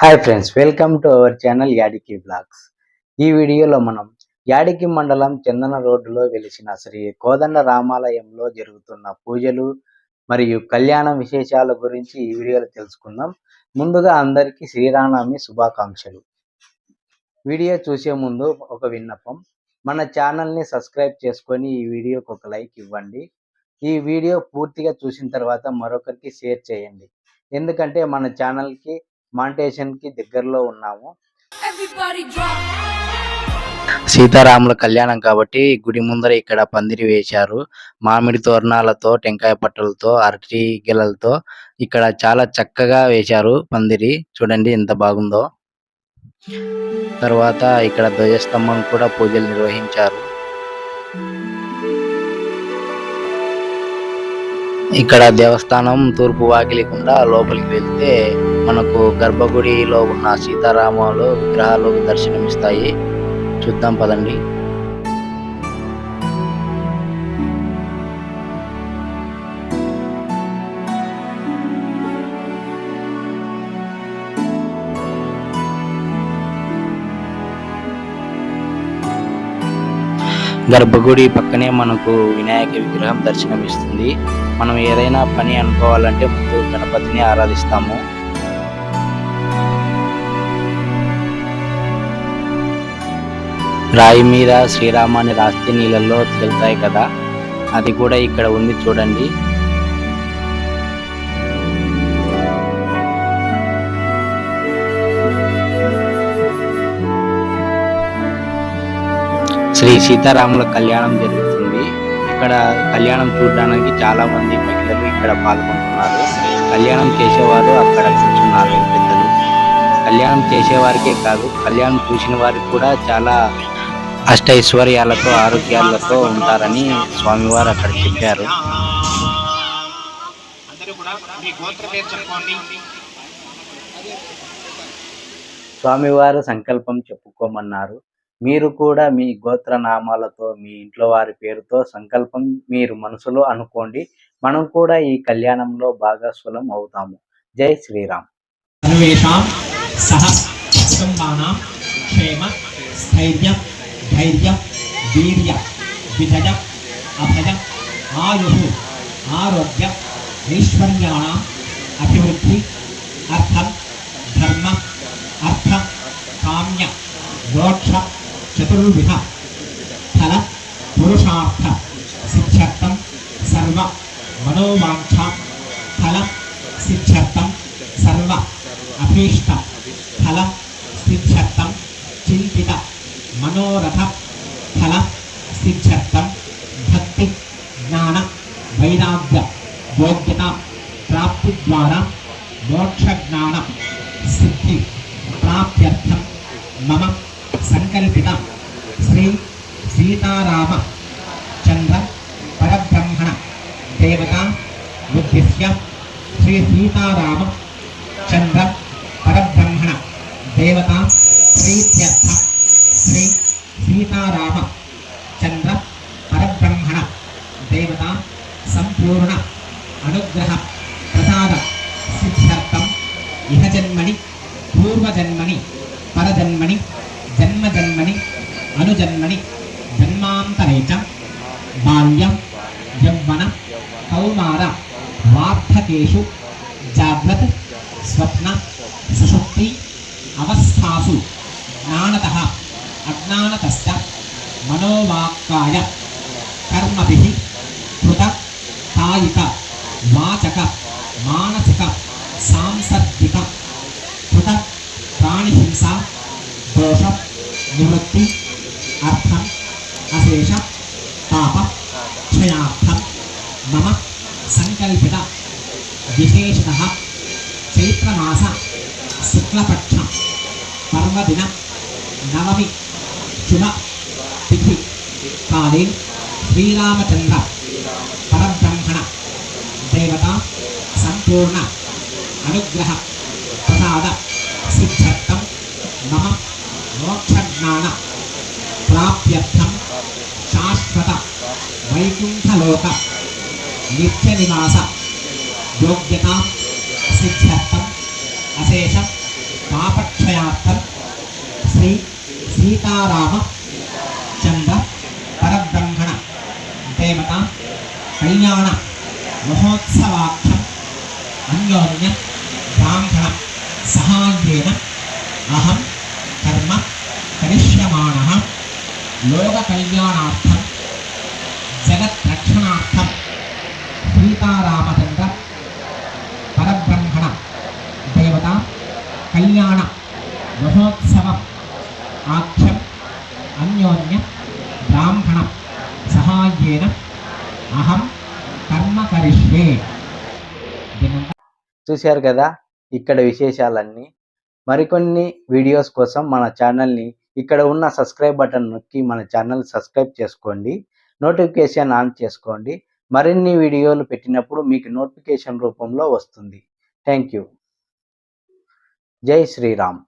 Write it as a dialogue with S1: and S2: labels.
S1: Hi friends welcome to our channel Yadiki vlogs ఈ వీడియోలో మనం యాడికి మండలం చందన రోడ్డులో వెలిసిన శ్రీ కోదండ రామాలయంలో జరుగుతున్న పూజలు మరియు కళ్యాణ విశేషాల గురించి ఈ వీడియోలో తెలుసుకుందాం. ముందుగా అందరికీ శ్రీరామనవమి శుభాకాంక్షలు. వీడియో చూసే ముందు ఒక విన్నపం. మన ఛానల్ని సబ్స్క్రైబ్ చేసుకొని ఈ వీడియోకి ఒక లైక్ ఇవ్వండి. ఈ వీడియో పూర్తిగా చూసిన తర్వాత మరొకరికి షేర్ చేయండి. ఎందుకంటే మన ఛానల్కి మాంటేషన్కి దగ్గరలో ఉన్నాము. సీతారాముల కళ్యాణం కాబట్టి గుడి ముందర ఇక్కడ పందిరి వేశారు. మామిడి తోరణాలతో టెంకాయ పట్టలతో అరటి గిలలతో ఇక్కడ చాలా చక్కగా వేశారు పందిరి. చూడండి ఎంత బాగుందో. తర్వాత ఇక్కడ ధ్వజస్తంభం కూడా పూజలు నిర్వహించారు. ఇక్కడ దేవస్థానం తూర్పు వాకిలి గుండా లోపలికి వెళ్తే మనకు గర్భగుడిలో ఉన్న సీతారాములు విగ్రహాలు దర్శనమిస్తాయి. చూద్దాం పదండి. గర్భగుడి పక్కనే మనకు వినాయక విగ్రహం దర్శనమిస్తుంది. మనం ఏదైనా పని అనుకోవాలంటే ముందు గణపతిని ఆరాధిస్తాము. రాయి మీద శ్రీరామాన్ని రాస్తే నీళ్ళల్లో తేలుతాయి కదా? అది కూడా ఇక్కడ ఉంది చూడండి. శ్రీ సీతారాముల కళ్యాణం జరుగుతుంది. ఇక్కడ కళ్యాణం చూడడానికి చాలా మంది మహిళలు ఇక్కడ పాల్గొంటున్నారు. కళ్యాణం చేసేవారు అక్కడ కూర్చున్నారు పెద్దలు. కళ్యాణం చేసేవారికే కాదు కళ్యాణం చూసిన వారికి కూడా చాలా అష్టైశ్వర్యాలతో ఆరోగ్యాలతో ఉంటారని స్వామివారు అక్కడ చెప్పారు. స్వామివారు సంకల్పం చెప్పుకోమన్నారు. మీరు కూడా మీ గోత్ర నామాలతో మీ ఇంట్లో వారి పేరుతో సంకల్పం మీరు మనసులో అనుకోండి. మనం కూడా ఈ కళ్యాణంలో భాగస్వలం అవుతాము. జై శ్రీరామ్.
S2: సహ కుటుంబానాం క్షేమ స్థైర్య धैर्य, वीर्य विधज अभज आयु, आरोग्य, ऐश्वर्याण, अभिवृद्धि, अर्थ, धर्म, अर्थ, काम्य, मोक्ष, चतुर्विध, फल, पुरुषार्थ सिद्ध्यर्थम सर्व मनोवांक्षा फल सिद्ध्यर्थम सर्व, अभीष्ट, फल మనోరథ ఫల సిద్ధ్యర్థం భక్తి జ్ఞాన వైరాగ్య యోగ్యత ప్రాప్తి ద్వారా మోక్ష జ్ఞాన సిద్ధి ప్రాప్త్యర్థం మమ సంకల్పిత శ్రీ సీతారామ చంద్ర పరబ్రహ్మణ దేవత ఉద్దేశ్య శ్రీ సీతారామ చంద్ర పరబ్రహ్మణ దేవత ప్రీత్యర్థ పూర్ణ అనుగ్రహ ప్రసాద సిద్ధ్యర్థం ఇహ జన్మని పూర్వజన్మని పరజన్మని జన్మజన్మని అనుజన్మని జన్మాంతరే బాల్యం యవ్వన కౌమార వార్ధకేషు జాగ్రత్ స్వప్న సుషుప్తి అవస్థాసు జ్ఞానత అజ్ఞానత మనోవాక్కాయ కర్మభి కృత అర్థం అశేష పాప క్షయార్థం మమ సంకల్పిత విశేషత చైత్రమాస శుక్లపక్ష పర్వదిన నవమి శుభ తిథి కాలే శ్రీరామచంద్ర పరబ్రహ్మణ దేవత సంపూర్ణ అనుగ్రహ ప్రసాద సిద్ధ్యర్థం మమ మోక్షజ్ఞాన ప్రాప్త్యర్థం శాశ్వత వైకుంఠలోక నిత్య నివాస యోగ్యత సిద్ధ్యర్థం అశేష పాపక్షయార్థం శ్రీ సీతారామ చంద్ర పరబ్రహ్మణ దేవత కళ్యాణ మహోత్సవాఖ్యం అన్యోన్య బ్రాహ్మణ సహాయేన అహం కర్మ కరిష్యమాణ లోక కళ్యాణార్థం జగత్ రక్షణార్థం సీతారామచంద్ర పరబ్రహ్మణ దేవత కళ్యాణ మహోత్సవం ఆఖ్యం అన్యోన్య బ్రాహ్మణ సహాయేన అహం కర్మ కరిష్యే.
S1: చూశారు కదా ఇక్కడ విశేషాలన్నీ. మరికొన్ని వీడియోస్ కోసం మన ఛానల్ని ఇక్కడ ఉన్న సబ్స్క్రైబ్ బటన్ నొక్కి మన ఛానల్ సబ్స్క్రైబ్ చేసుకోండి. నోటిఫికేషన్ ఆన్ చేసుకోండి. మరిన్ని వీడియోలు పెట్టినప్పుడు మీకు నోటిఫికేషన్ రూపంలో వస్తుంది. థ్యాంక్ యూ జై శ్రీరామ్.